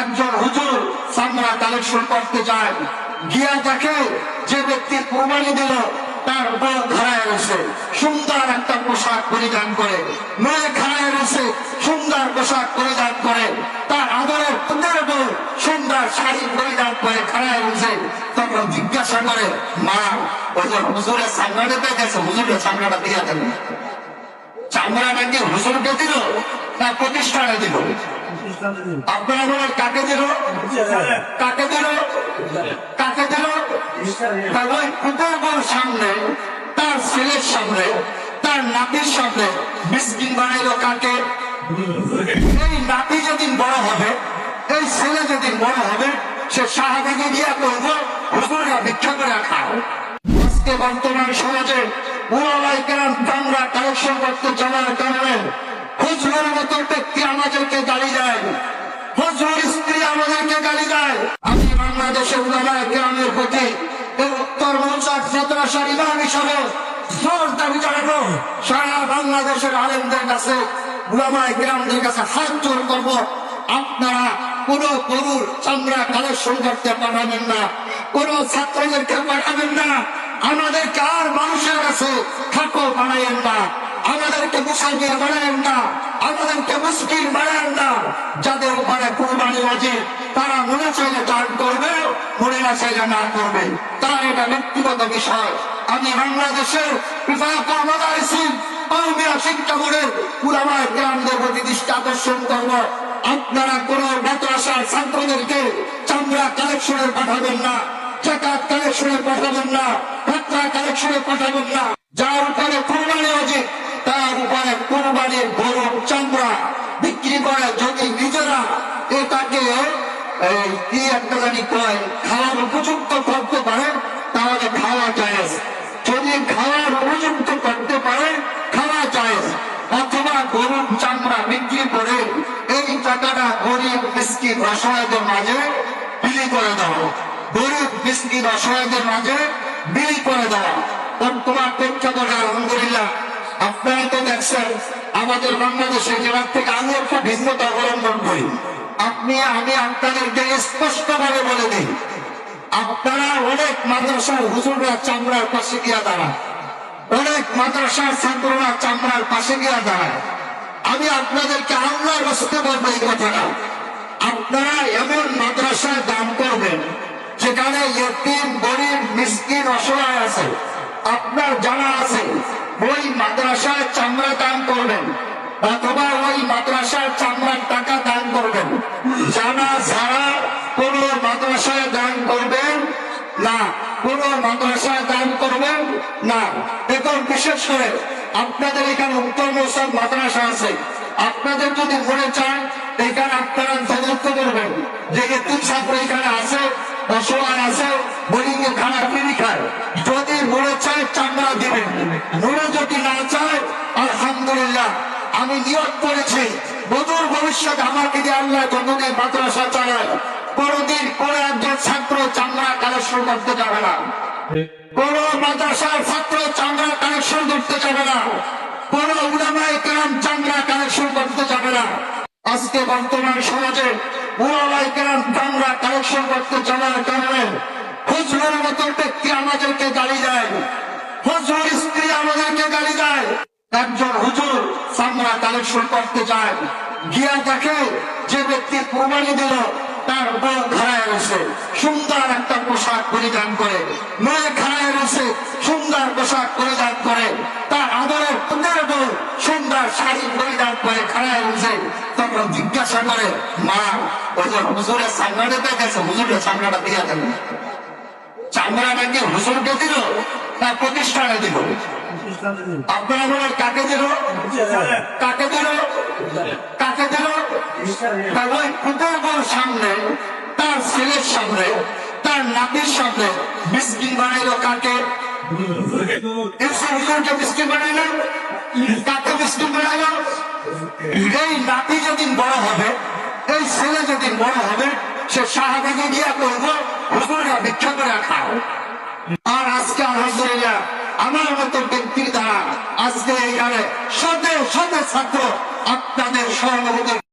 একজন হুজুর চামড়া কালেকশন করতে যায়। গিয়া দেখে যে ব্যক্তি প্রমাণী দিল, তার বউ খাড়ায় রয়েছে সুন্দর একটা পোশাক পরিধান করে। মেয়ে খাড়ায় রয়েছে সুন্দর পোশাক পরিধান করে। তার আদরের পুত্রের বউ সুন্দর শাড়ি পরিধান করে খাড়ায় রয়েছে তখন জিজ্ঞাসা করে, মা, ওই যে হুজুরের চামড়াটা পেয়েছে হুজুরের চামড়াটা দিয়ে দেন। চামড়াটা কি হুজুরকে দিল? না, প্রতিষ্ঠানে দিল। আপনারা কাকে দিল? কাকে দিল? কাকে দিল? কুকুরগুলোর সামনে, তার ছেলের সামনে, তার নাতির সামনে বিস্কিন বানাইলো কাকে? এই নাতি যেদিন বড় হবে, এই ছেলে যেদিন বড় হবে, সে শাহবাগে গিয়া করব হুজুররা ভিক্ষা করে খাও। আজকে বর্তমান সমাজে উড়ালাই কেরাম চামড়া কালেকশন করতে যাওয়ার কারণে হুজুরের মতো ব্যক্তি আমাদেরকে গালি দেয় হুজুর স্ত্রী আমাদেরকে গালি দেয় আমি বাংলাদেশের উলামায়ে কেরামের প্রতি এই উত্তর মৌচাক বাংলাদেশের আলেমদের কাছে কেরামদের কাছে হাত জোর করব। আপনারা কোন গরুর চামড়া কালেকশন করতে পাঠাবেন না, কোন ছাত্রদেরকে পাঠাবেন না। আমাদেরকে আর মানুষের কাছে ঠাকুর বানাইয়েন না। আমাদেরকে মুসাফির বানায়েন না। আমাদেরকে মুশকিল বানায়েন না। যাদের উপরে কোরবানি আছে, তারা মনে চাইলে দান করবে, মনে না চাইলে না করবে। তারা এটা ব্যক্তিগত বিষয়। আমি বাংলাদেশের পুরামায় আপনারা কোন মাদ্রাসার ছাত্রদেরকে চামড়া পাঠাবেন না পাঠাবেন না পাঠাবেন না। যার উপরে কোরবানি তার উপরে কোরবানির গরু চামড়া বিক্রি করে যদি নিজেরা এটাকে কি একটা জানি কয় খাওয়ার উপযুক্ত করতে পারে তাহলে খাওয়া যায় যদি খাওয়ার উপযুক্ত করতে পারে খাওয়া যায় গরুর চামড়া বিক্রি করে এই টাকাটা গরিব মিসকিন অসহায়দের মাঝে বিলি করে দাও। গরিব মিসকিন অসহায়দের মাঝে বিলি করে দেওয়া তোমার প্রেক্ষাপট আলহামদুলিল্লাহ, আপনারা তো দেখছেন, আমাদের বাংলাদেশে জেলার থেকে আমি একটা ভিন্নতা অবলম্বন করি। আপনি, আমি আপনাদেরকে স্পষ্ট ভাবে বলে দিই, আপনারা অনেক মাদ্রাসার হুজুররা চামড়ার পাশে গিয়া দাঁড়ান। অনেক মাদ্রাসার ছাত্ররা চামড়ার পাশে গিয়া দাঁড়ায়। আমি আপনাদেরকে আল্লাহর বসতে বলব এই কথাটা। আপনারা এমন মাদ্রাসায় দান করবেন, যেখানে ইয়তিম, গরিব, মিসকিন, অসহায় আছে। আপনার জানা আছে, ওই মাদ্রাসায় চামড়া দান করবেন, অথবা ওই মাদ্রাসার চামড়ার টাকা দান করবেন। জানা ছাড়া কোন মাদ্রাসায় দান করবেন না। কোন মাদ্রাসায় দান করবেন না। এখন বিশেষ করে আপনাদের এখানে উত্তর মৌসুম মাদ্রাসা আছে। আপনাদের যদি মনে চান এখানে আপনারা তদন্ত করবেন। যে এতিম ছাত্র এখানে আছে অসহায় আছে বোলিংয়ে খানা কিনি খায়। যদি মনে চায়, চামড়া দিবেন। মনে যদি না চায়, আলহামদুলিল্লাহ, আমি নিয়োগ করেছি। বদুর ভবিষ্যৎ আমাকে দিয়ে আল্লাহ যতদিন মাদ্রাসা চালায়। কোনদিন কোন একজন ছাত্র চামড়া কালেকশন করতে যাবে না। কোন মাদ্রাসার ছাত্র চামড়া কালেকশন করতে যাবে না। কোন উলামায় কেরাম চামড়া কালেকশন করতে যাবে না। আজকে বর্তমান সমাজে উলামায় কেরাম চামড়া কালেকশন করতে যাওয়ার কারণে হুজুরের মতো ব্যক্তি আমাদেরকে গালি দেয়। হুজুর, স্ত্রী আমাদেরকে গালি দেয়। একজন হুজুর চামড়া কালেকশন করতে যায়। গিয়া দেখে যে ব্যক্তি প্রমাণী দিল তার বউ খাড়ায় রয়েছে সুন্দর একটা পোশাক পরিধান করে। মেয়ে খাড়ায় রয়েছে, সুন্দর পোশাক পরিধান করে। তার আদরের পুত্রের বউ সুন্দর শাড়ি পরিধান করে খাড়ায় রয়েছে। তখন জিজ্ঞাসা করে, মা, ওই যে হুজুরের সামনাটা পেয়েছে হুজুরের সামনাটা দিয়ে দেন। চামড়াটা কি হুজুরকে দিল না প্রতিষ্ঠানে দিল? আপনারা কাকে দিল? কাকে দিল? কাকে দিল? ওই কুকুরগুলোর সামনে, তার ছেলের সামনে, তার নাতির সামনে বিস্কিন বানাইলো কাকে? বানাইলেন কাকে বিস্কিন বানাইলো? এই নাতি যেদিন বড় হবে, এই ছেলে যেদিন বড় হবে, সে শাহবাগে গিয়া করব হুজুররা ভিক্ষা করে খাও। আর আজকে আলহামদুলিল্লাহ, আমার মতো ব্যক্তির দ্বারা আজকে এখানে শত শত ছাত্র আপনাদের সহমত